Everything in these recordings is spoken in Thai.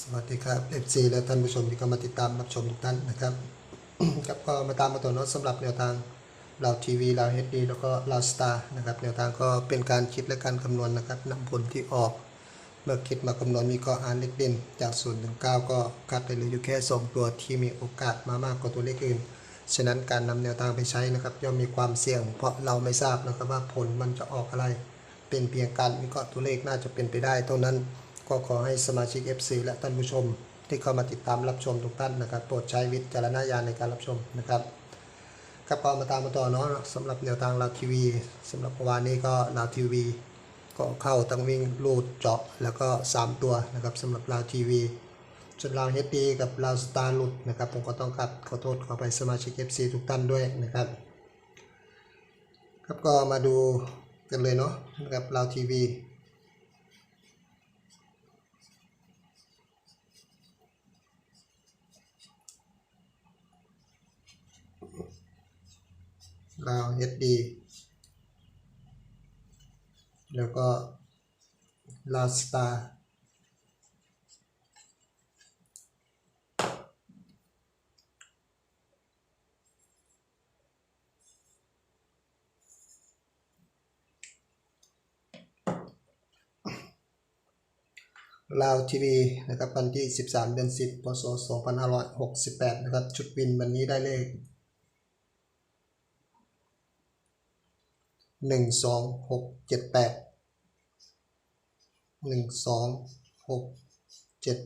สวัสดีครับ FC และท่านผู้ชมที่เข้ามาติดตามรับชมทุกท่านนะครับครับก็มาตามมาต่อนาะสำหรับแนวทางเราทีวีเราเฮดดีแล้วก็เราสตาร์นะครับแนวทางก็เป็นการคิดและการคำนวณนะครับนำผลที่ออก เมื่อคิดมาคำนวณมีก็อ่านเลขเด่นจาก0ูนย์ถึงเก็คัดไปเหลยอยู่แค่ 2 ตัวที่มีโอกาสมามากกว่าตัวเลขอื่นฉะนั้นการนำแนวทางไปใช้นะครับย่อมมีความเสี่ยง เพราะเราไม่ทราบนะครับว่าผลมันจะออกอะไร เป็นเพียงการวิเคราะห์ตัวเลขน่าจะเป็นไปได้เท่านั้น ก็ขอให้สมาชิก FC และท่านผู้ชม ที่เข้ามาติดตามรับชมทุกท่านนะครับ โปรดใช้วิจารณญาณในการรับชมนะครับครับก็มาตามมาต่อเนาะสำหรับแนวทางลาวทีวีสำหรับเมื่อวานนี้ก็ลาวทีวี ก็เข้าตั้งวิ่งลูดเจาะแล้วก็ 3 ตัวนะครับสำหรับลาวทีวีส่วนลาวเฮดดีกับลาวสตาร์หลุดนะครับผมก็ต้องกลับขอโทษขอไปสมาชิก FC ทุกท่านด้วยนะครับครับก็มาดูกันเลยเนาะนะครับลาวทีวี ลาวเฮดดีแล้วก็ลาวสตาร์ลาวทีวีนะครับวันที่ 13 เดือน 10 พศ 2568 นะครับ ชุดวินวันนี้ได้เลข หนึ่งสองหกเจ็ดแปดหนึ่งสองหกเจ็ด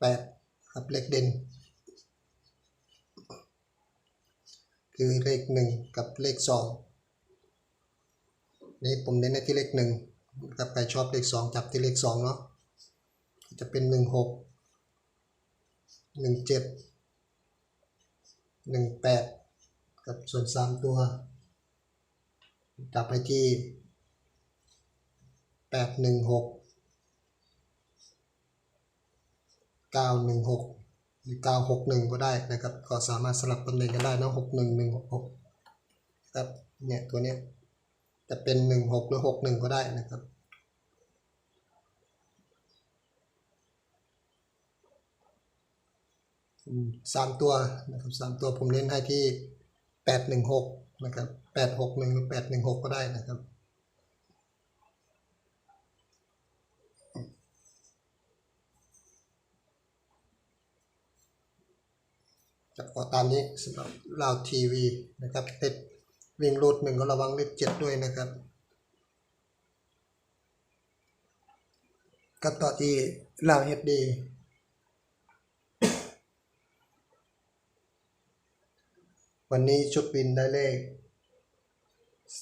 แปดครับเลขเด่น คือเลขหนึ่งกับเลขสองนี่ผมเน้นในที่เลขหนึ่งกับใครชอบเลขสองจับที่เลขสองเนาะจะเป็นหนึ่งหกหนึ่งเจ็ดหนึ่งแปดกับส่วนสามตัว จับไปที่แปดหนึ่งหกเก้าหนึ่งหกหรือเก้าหกหนึ่งก็ได้นะครับ ก็สามารถสลับตำแหน่งกันได้นะหกหนึ่งหนึ่งหกครับเนี่ยตัวเนี้ยจะเป็นหนึ่งหกหรือหกหนึ่งก็ได้นะครับสามตัวนะครับสามตัวผมเน้นให้ที่ แปดหนึ่งหกนะครับแปดหกหนึ่งหรือแปดหนึ่งหกก็ได้นะครับ จะขอตามนี้สำหรับลาวทีวีนะครับติดวิ่งรูดหนึ่งก็ระวังเลขเจ็ดด้วยนะครับก็ต่อที่ลาวเฮดดี วันนี้ชุดบินได้เลข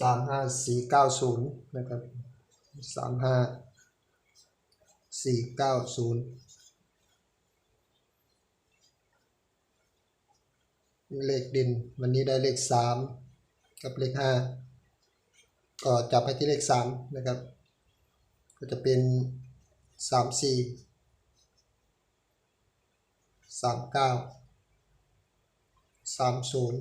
สามห้าสี่เก้าศูนย์นะครับสามห้าสี่เก้าศูนย์เลขดิน วันนี้ได้เลขสามกับเลขห้าก็จับไปที่เลขสามนะครับ ก็จะเป็นสาม สามศูนย์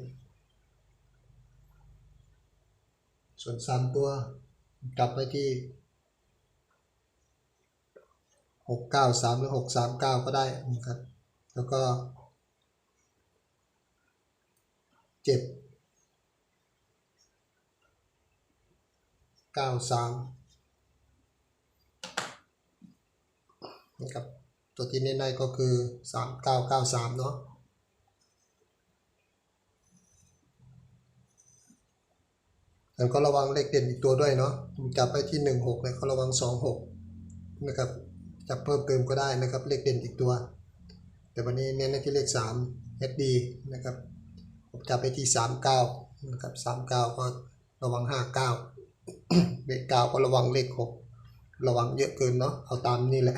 ส่วนสามตัวกลับไปที่หกเก้าสามหรือหกสามเก้าก็ได้นะครับ แล้วก็เจ็ดเก้าสามนะครับตัวที่เน้นได้ก็คือสามเก้าเก้าสามเนาะ แล้วก็ระวังเลขเด่นอีกตัวด้วยเนาะจับไปที่ 1 6เลยก็ระวัง 2 6นะครับจับเพิ่มเติมก็ได้นะครับเลขเด่นอีกตัว แต่วันนี้เน้นที่เลข3 SD นะครับผมจับไปที่ 39นะครับ39 ก็ระวัง 59เลข9ก็ระวังเลข 6 ระวังเยอะเกินเนาะเอาตามนี่แหละ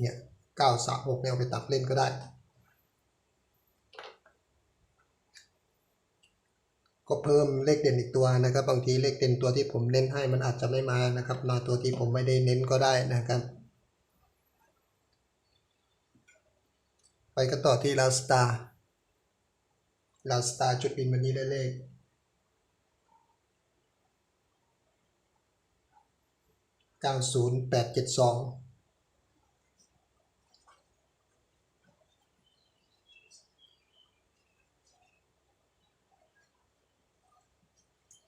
เนี่ย9 3 6เนี่ยเอาไปตัดเล่นก็ได้ ก็เพิ่มเลขเด่นอีกตัวนะครับ บางทีเลขเด่นตัวที่ผมเน้นให้มันอาจจะไม่มานะครับ มาตัวที่ผมไม่ได้เน้นก็ได้นะครับ ไปกันต่อที่ลาสตาลาสตาจุดบินวันนี้ได้เลขเก้าศูนย์แปดเจ็ดสอง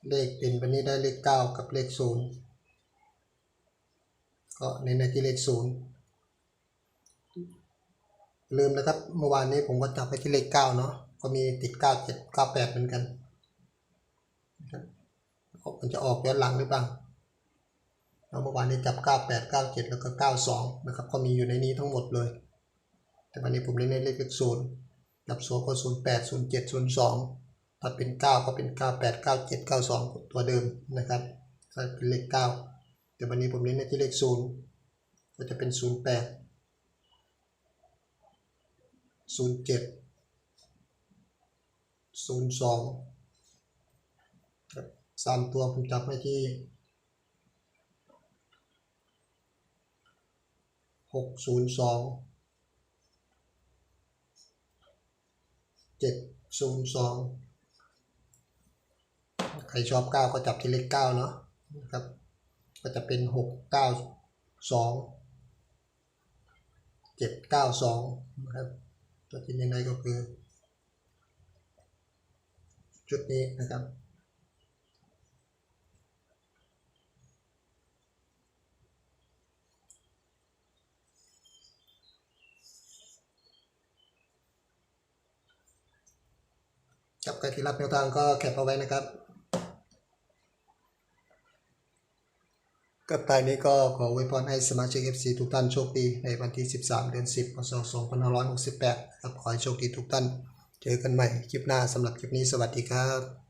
เลขเป็นวันนี้ได้เลขเก้ากับเลขศูนย์ก็ในในที่เลขศูนย์ลืมนะครับเมื่อวานนี้ผมก็จับไปที่เลขเก้าเนาะก็มีติดเก้าเจ็ดเก้าแปดเหมือนกันมันจะออกย้อนหลังหรือเปล่าแล้วเมื่อวานนี้จับ 98 97 แล้วก็ 92 นะครับ ก็มีอยู่ในนี้ทั้งหมดเลย แต่วันนี้ผมเล่นในเลขเลขศูนย์จับโซ่ก็ 08 07 02 ถ้าเป็น9ก็เป็น 9 8 9 7 9 2 ตัวเดิมนะครับถ้าเป็นเลข 9 แต่วันนี้ผมเน้นในที่เลข 0 ก็จะเป็น 0 8 0 7 0 2ครับสามตัวผมจับไว้ที่ 602 702 ใครชอบเก้าก็จับที่เลขเก้าเนาะนะครับ ก็จะเป็นหกเก้าสองเจ็ดเก้าสองนะครับตัวที่ในในก็คือ ชุดนี้นะครับกับใครที่รับแนวทางก็แคปเอาไว้นะครับ กับตายนี้ก็ขอไว้พรให้สมาชิก FC ทุกท่านโชคดีในวันที่ 13 เดือน 10พศ2568ครับขอให้โชคดีทุกท่าน เจอกันใหม่คลิปหน้าสำหรับคลิปนี้สวัสดีครับ